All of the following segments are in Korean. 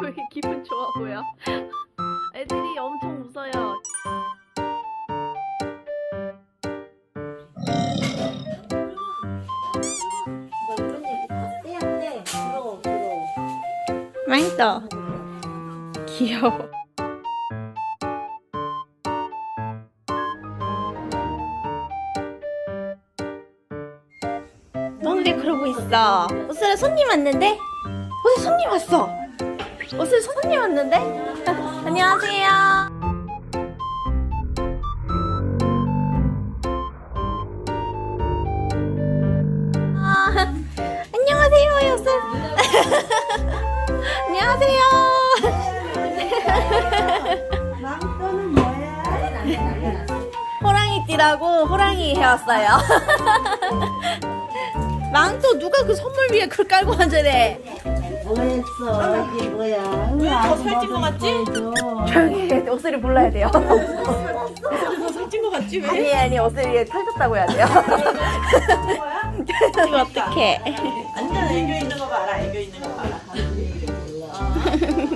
왜 이렇게 기분 좋아 보여? 애들이 엄청 웃어요. 맛있어. 귀여워. 너네 그러고 있어. 옷을 손님 왔는데? 옷에 손님 왔어. 옷을 손님 왔는데? 안녕하세요. 아, 안녕하세요, 요새. 안녕하세요. 망토는 뭐야? 호랑이띠라고 호랑이 해왔어요. 망토 누가 그 선물 위에 그걸 깔고 앉으래? 뭐했어? 이게 뭐야? 왜더 살찐 거 같지? 조용히 해. 옷을 몰라야 돼요. 살찐 거 같지 왜? 아니 아니 옷을 위에 펼쳤다고 해야 돼요. 이거 어떡해. 완전 애교 있는 거 봐라 애교 있는 거 봐라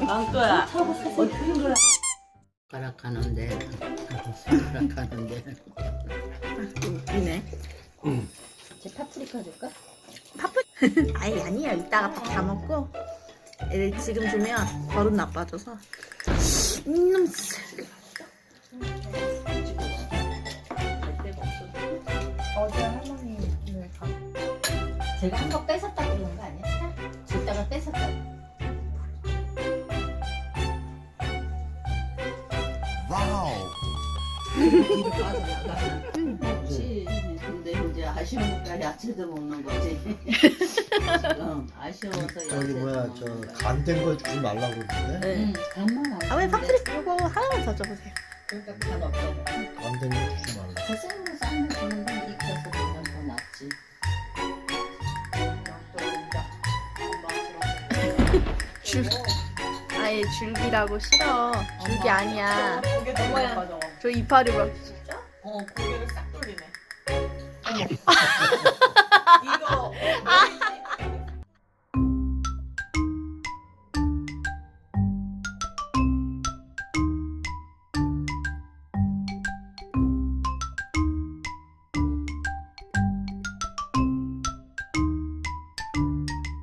망토야 가락하는데 가락하는데 웃기네. 제 파프리카 줄까? 파프? 아니 아니야. 이따가 밥 다 먹고 애들 지금 주면 버릇 나빠져서. 이놈 어제 할머니 제가 한번 뺏었다 그러는 거 아니야? 줬다가 뺏었다. 뒤로 빠져나가 그렇지 근데 이제 아쉬우니까 야채도 먹는 거지 응, 아쉬워서 저기 야채도 뭐야 저 거야. 간된거 주지 말라고 그러는데 응, 간만 안. 아왜 파프리카 이거 하나만 더 줘보세요. 그러니까 간 없잖아 간된거 주지 말라고 더 생으로 삶는 주는데 익혀서 주면 더 낫지. 줄 아예 줄기라고 싫어. 줄기 아니야. 고개 저 이파리 막어 고개를 싹 돌리네